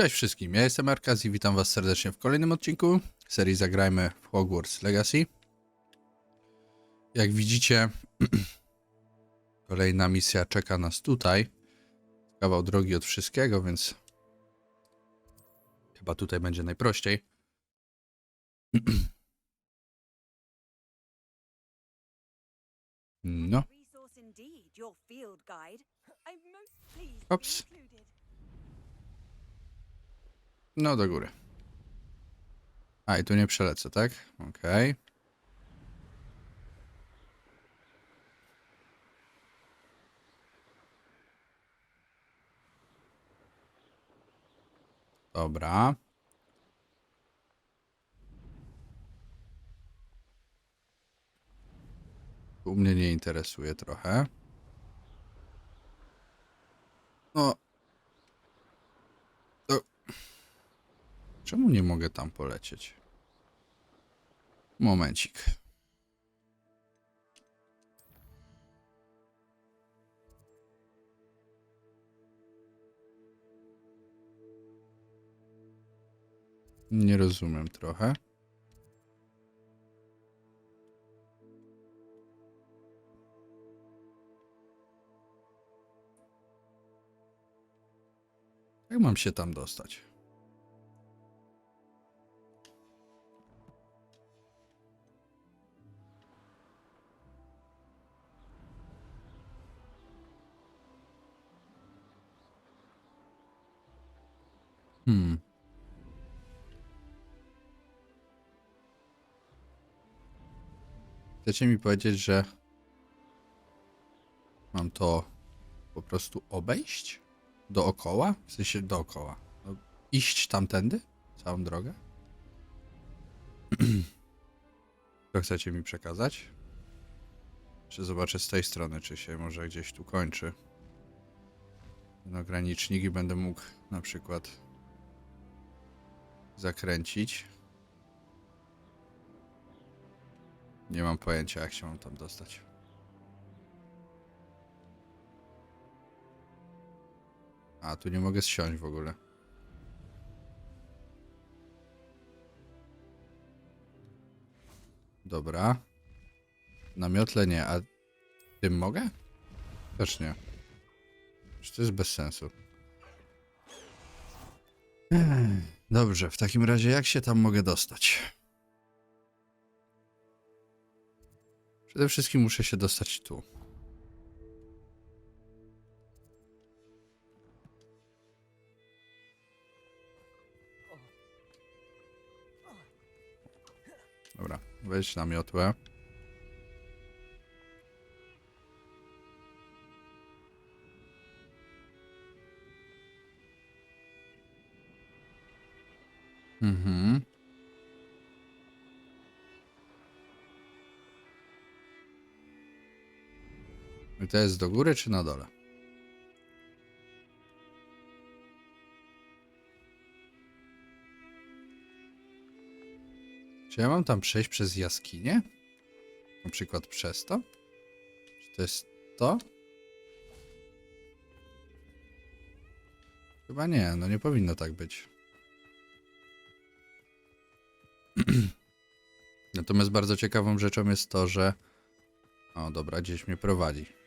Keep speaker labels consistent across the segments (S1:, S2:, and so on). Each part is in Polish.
S1: Cześć wszystkim, ja jestem Arkaz i witam was serdecznie w kolejnym odcinku serii Zagrajmy w Hogwarts Legacy. Jak widzicie, kolejna misja czeka nas tutaj. Kawał drogi od wszystkiego, więc chyba tutaj będzie najprościej. No,
S2: Resource
S1: no do góry. A, i tu nie przelecę, tak? Okej. Dobra. Tu mnie nie interesuje trochę. No. Czemu nie mogę tam polecieć? Momencik. Nie rozumiem trochę. Jak mam się tam dostać? Chcecie mi powiedzieć, że mam to po prostu obejść? Dookoła? W sensie dookoła. No, iść tamtędy? Całą drogę? Co chcecie mi przekazać? Czy zobaczę z tej strony, czy się może gdzieś tu kończy ten ogranicznik i będę mógł na przykład zakręcić. Nie mam pojęcia, jak się mam tam dostać. A, tu nie mogę zsiąść w ogóle. Dobra. Na miotle nie, a tym mogę? Też nie. Czy to jest bez sensu? Dobrze, w takim razie jak się tam mogę dostać? Przede wszystkim muszę się dostać tu. Dobra, wejdź na miotłę. Mhm. I to jest do góry czy na dole? Czy ja mam tam przejść przez jaskinię? Na przykład przez to? Czy to jest to? Chyba nie, no nie powinno tak być. Natomiast bardzo ciekawą rzeczą jest to, że. O, dobra, gdzieś mnie prowadzi.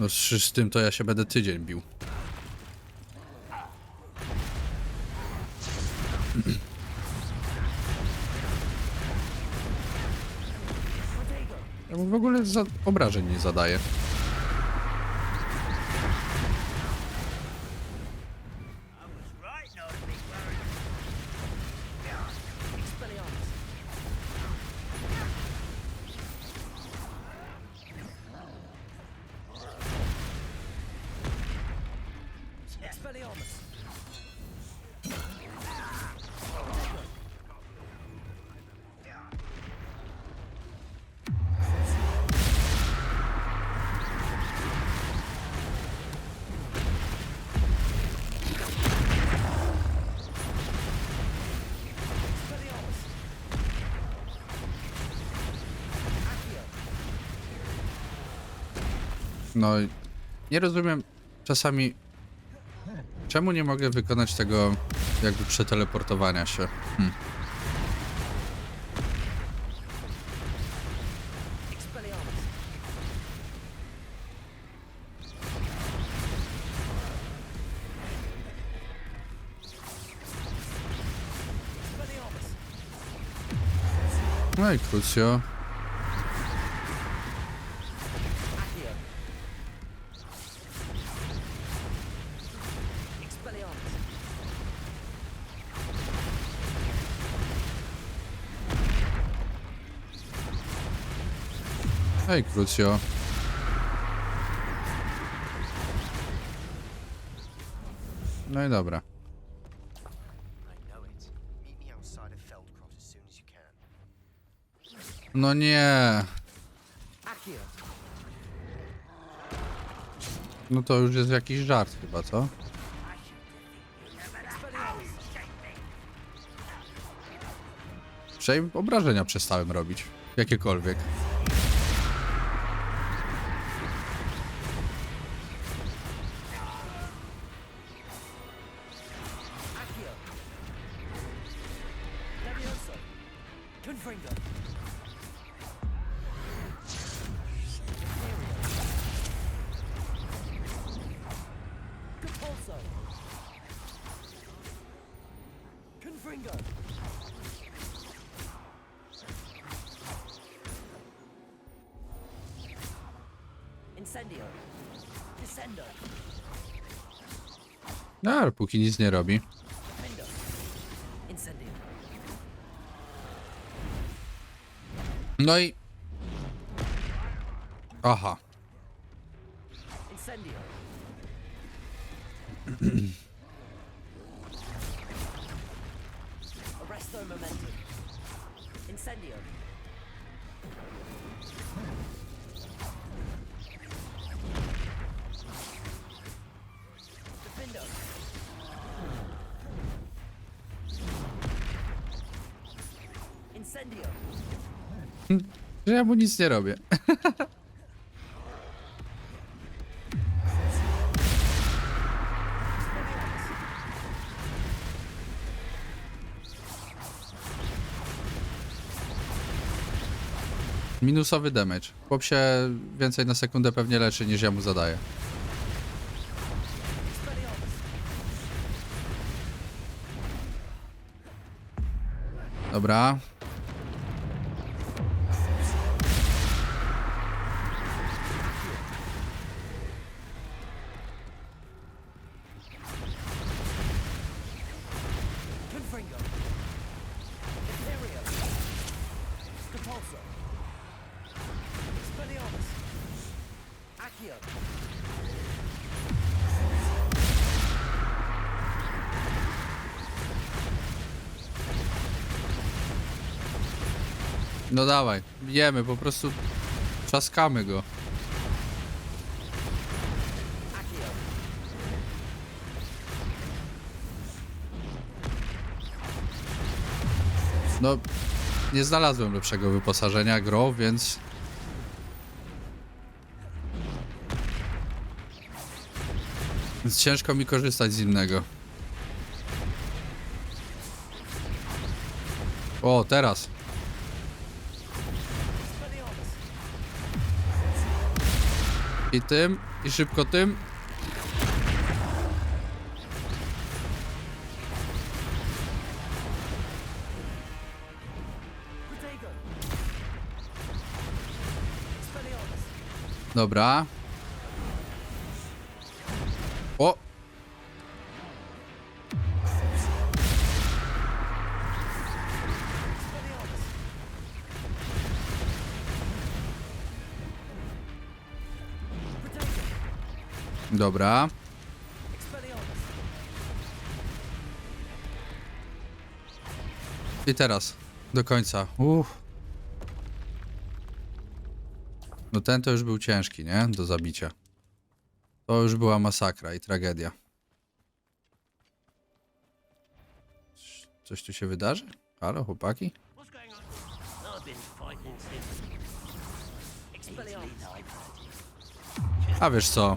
S1: No z, z tym to ja się będę tydzień bił. Ja mu w ogóle za obrażeń nie zadaję. No, nie rozumiem czasami, czemu nie mogę wykonać tego jakby przeteleportowania się. Hm.
S3: Expelliarmus.
S1: No i Crucio. Hej, Crucio. No i dobra. No nie. No to już jest jakiś żart chyba, co? Przejm obrażenia przestałem robić. Jakiekolwiek. No, ale póki nic nie robi. No i... Aha.
S3: Arresto momentum. Incendio.
S1: Że ja mu nic nie robię. Minusowy damage. Chłop się więcej na sekundę pewnie leczy niż ja mu zadaję. Dobra.
S3: Compulso. Expelliarmus. Accio.
S1: No dawaj. Bijemy, po prostu trzaskamy go. No, nie znalazłem lepszego wyposażenia gro, więc... Więc ciężko mi korzystać z innego. O, teraz. I tym, i szybko tym. Dobra. O! Dobra. I teraz. Do końca. Uff. No ten to już był ciężki, nie? Do zabicia. To już była masakra i tragedia. Coś tu się wydarzy? Halo, chłopaki? A wiesz co?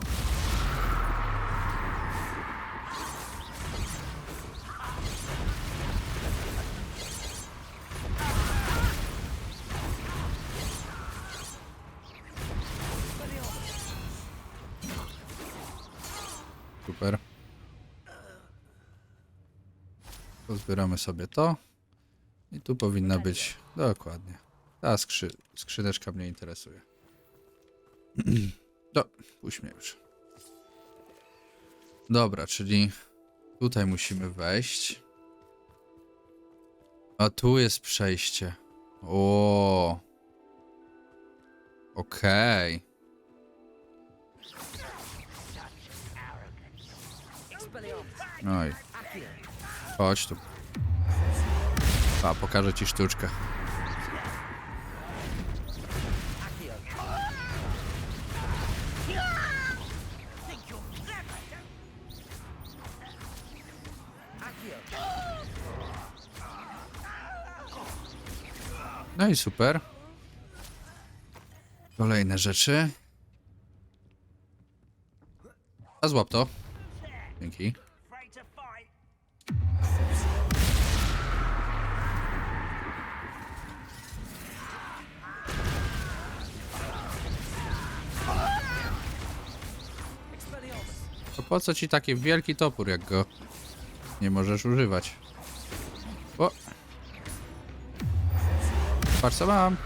S1: Super. Pozbieramy sobie to. I tu powinna być. Dokładnie. Ta skrzy skrzyneczka mnie interesuje. No, puść już. Dobra, czyli tutaj musimy wejść. A tu jest przejście. O. Okej.
S3: Expelliarmus.
S1: Oj, chodź tu. A, pokażę ci sztuczkę. No i super. Kolejne rzeczy. A złap to. Dzięki. Po co ci taki wielki topór, jak go nie możesz używać? O! Patrz co mam.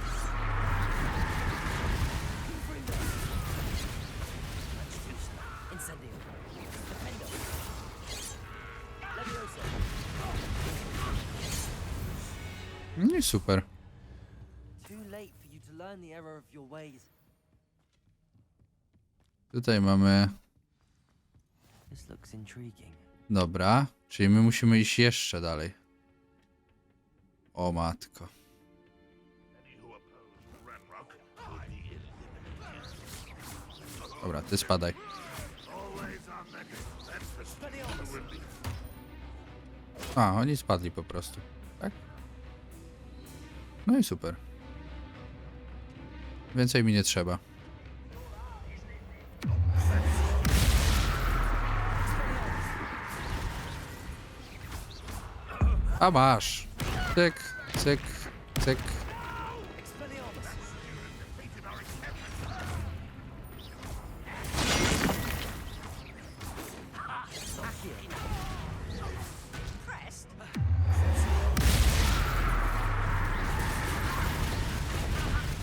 S3: Leviosa.
S1: No super.
S3: Too late
S1: Dobra, czyli my musimy iść jeszcze dalej. O matko. Dobra, ty spadaj. A, oni spadli po prostu. Tak? No i super. Więcej mi nie trzeba. A masz. Cyk, cyk, cyk.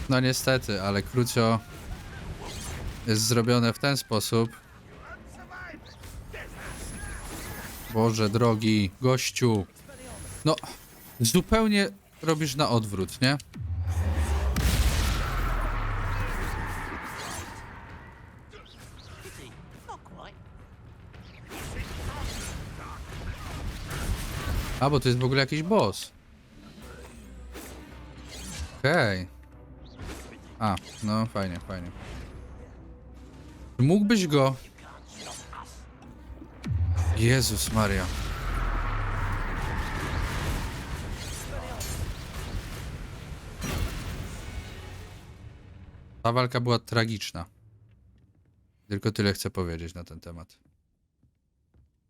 S1: No niestety, ale krócio jest zrobione w ten sposób. Boże drogi, gościu. No, zupełnie robisz na odwrót, nie? A, bo to jest w ogóle jakiś boss. Okej. A, no fajnie, fajnie. Mógłbyś go... Jezus Maria. Ta walka była tragiczna. Tylko tyle chcę powiedzieć na ten temat.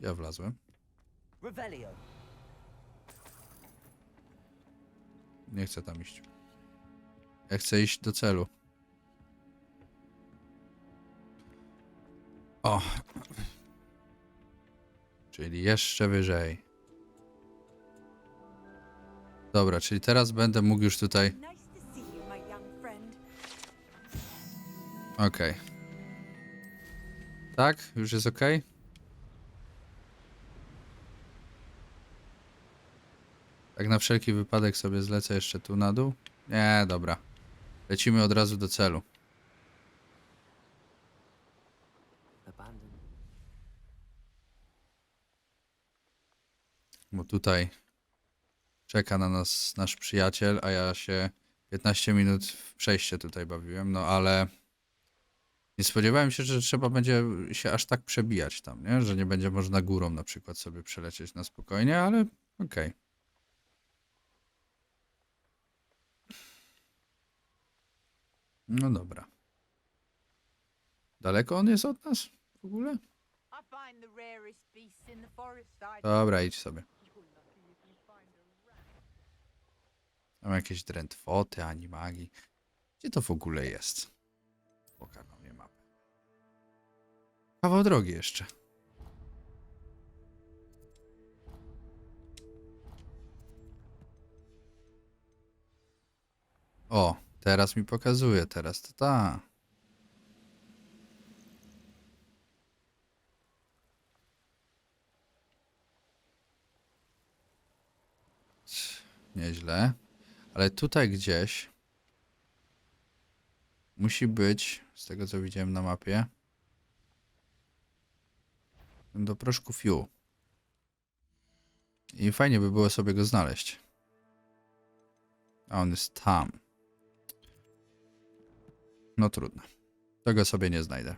S1: Ja wlazłem.
S3: Revelio.
S1: Nie chcę tam iść. Ja chcę iść do celu. O. Czyli jeszcze wyżej. Dobra, czyli teraz będę mógł już tutaj. Okej. Tak? Już jest ok? Tak na wszelki wypadek sobie zlecę jeszcze tu na dół. Nie, dobra. Lecimy od razu do celu.
S3: Abandoned.
S1: Bo tutaj czeka na nas nasz przyjaciel, a ja się 15 minut w przejście tutaj bawiłem, no ale nie spodziewałem się, że trzeba będzie się aż tak przebijać tam, nie? Że nie będzie można górą na przykład sobie przelecieć na spokojnie, ale okej. No dobra. Daleko on jest od nas w ogóle? Dobra, idź sobie. Tam jakieś drętwoty, animagi. Gdzie to w ogóle jest? Pokażę. Kawał drogi jeszcze. O, teraz mi pokazuje, teraz to ta. Nieźle. Ale tutaj gdzieś musi być, z tego co widziałem na mapie, do proszku Fiu. I fajnie by było sobie go znaleźć. A on jest tam. No trudno. Tego sobie nie znajdę.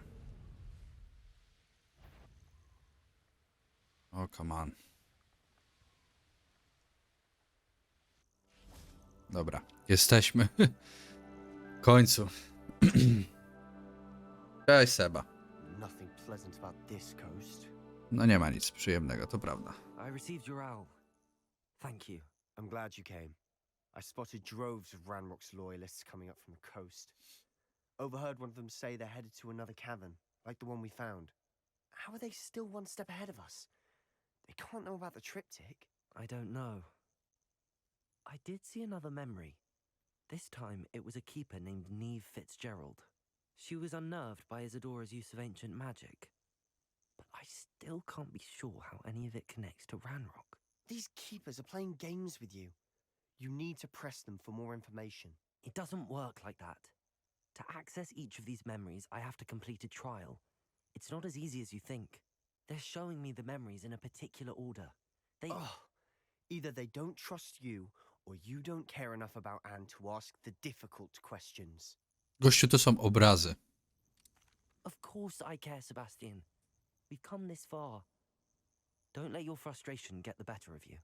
S1: O, come on. Dobra, jesteśmy. W końcu. Cześć Seba.
S4: Nothing pleasant about this coast.
S1: No nie ma nic przyjemnego, to prawda.
S3: I received your owl. Thank you.
S4: I'm glad you came. I spotted droves of Ranrock's loyalists coming up from the coast. Overheard one of them say they're headed to another cavern, like the one we found. How are they still one step ahead of us? They can't know about the triptych.
S3: I don't know. I did see another memory. This time it was a keeper named Neve Fitzgerald. She was unnerved by Isadora's use of ancient magic. But I still can't be sure how any of it connects to Ranrock.
S4: These keepers are playing games with you. You need to press them for more information.
S3: It doesn't work like that. To access each of these memories, I have to complete a trial. It's not as easy as you think. They're showing me the memories in a particular order. They.
S4: Oh, either they don't trust you, or you don't care enough about Anne to ask the difficult questions.
S1: Gościu, to są obrazy.
S3: Of course I care, Sebastian. We've come this far. Don't let your frustration get the better of you.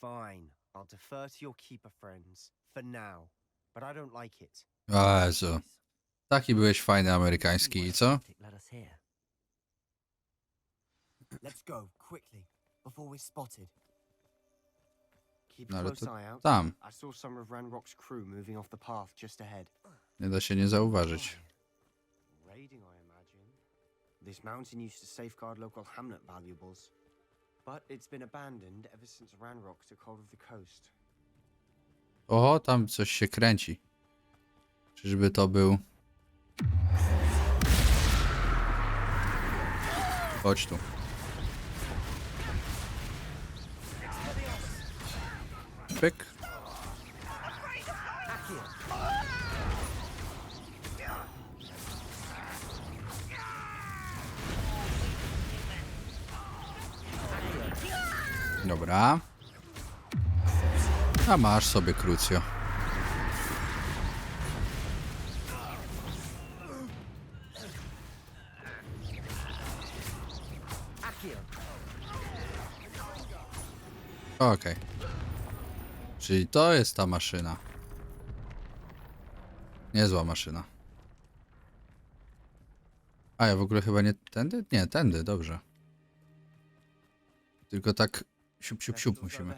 S4: Fine, I'll defer to your keeper friends for now, but I don't like it.
S1: O so.
S3: Please,
S1: Taki byłeś fajny
S3: see
S1: amerykański co?
S3: Let us hear.
S5: Let's go, quickly, before we're spotted.
S4: Keep a
S1: No ale
S4: close
S1: to
S4: eye out.
S1: tam.
S4: I saw some of Ranrock's crew moving off the path just ahead.
S1: Nie da się nie zauważyć.
S4: Raiding, I imagine. This mountain used to safeguard local hamlet valuables, but it's been abandoned ever since Ranrock took hold of the coast.
S1: Oho, tam coś się kręci. Czyżby to był... Chodź tu. Pyk. Dobra. A masz sobie krucjo. Okej. Czyli to jest ta maszyna. Niezła maszyna. A ja w ogóle chyba nie tędy? Nie, tędy, dobrze. Tylko tak siup, siup, siup musimy.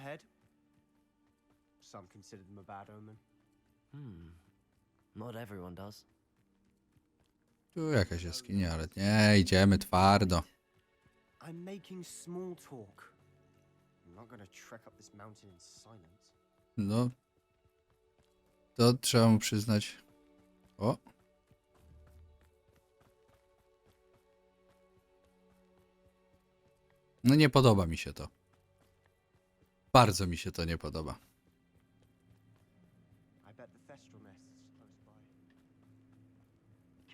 S4: Some consider them a bad omen.
S3: Hmm. Not everyone does.
S1: Tu jakaś jaskinia, ale nie, idziemy twardo.
S4: I'm making small talk. I'm not gonna trek up this mountain in silence.
S1: No. To trzeba mu przyznać. O. No nie podoba mi się to. Bardzo mi się to nie podoba.
S4: I bet the Thestral nest is close by.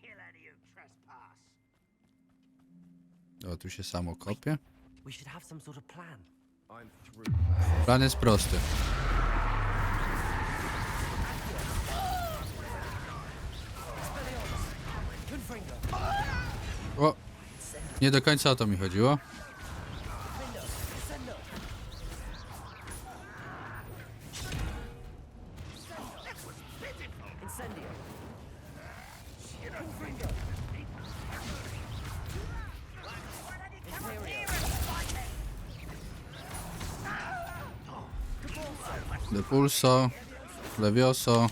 S6: Kill any who trespass.
S1: O, tu się samo kopie.
S3: We should have some sort of plan.
S4: I'm through.
S1: Plan jest prosty. O! Nie do końca o to mi chodziło. Depulso, Levioso,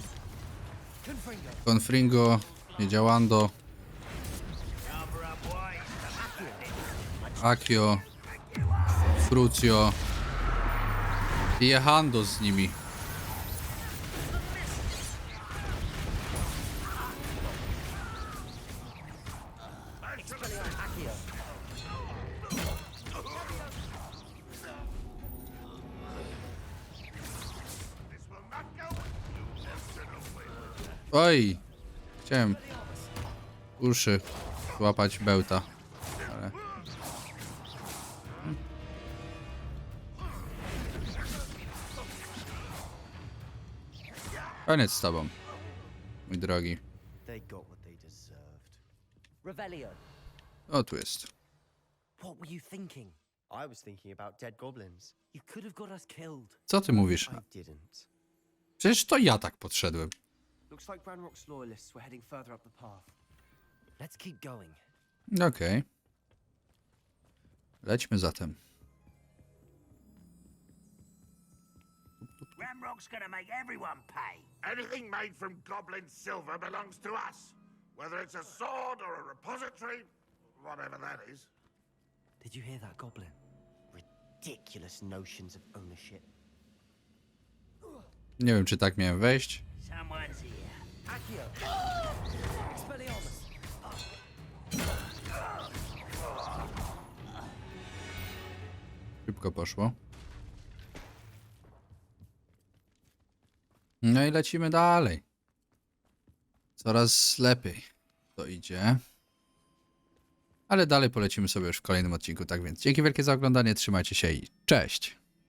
S1: Confringo, Niedziałando, Akio, Crucio i Jehando z nimi. Chciałem uszy złapać bełta. Ale... Koniec z tobą, mój drogi.
S3: Revelio,
S1: O, tu jest.
S3: what were you thinking?
S4: I was thinking about dead goblins.
S3: You could have got us killed.
S1: Co ty mówisz?
S4: I didn't.
S1: Przecież to ja tak podszedłem.
S5: Looks like Ranrock's loyalists were heading further up the path.
S3: Let's keep going.
S1: Okej. Lećmy zatem.
S7: Ramrock's gonna make everyone pay. Anything made from goblin silver belongs to us. Whether it's a sword or a repository, whatever that is.
S3: Did you hear that goblin?
S4: Ridiculous notions of ownership.
S1: Nie wiem, czy tak miałem wejść.
S7: Someone's here.
S3: Expelliarmus!
S1: Szybko poszło. No i lecimy dalej. Coraz lepiej to idzie. Ale dalej polecimy sobie już w kolejnym odcinku. Tak więc dzięki wielkie za oglądanie. Trzymajcie się i cześć.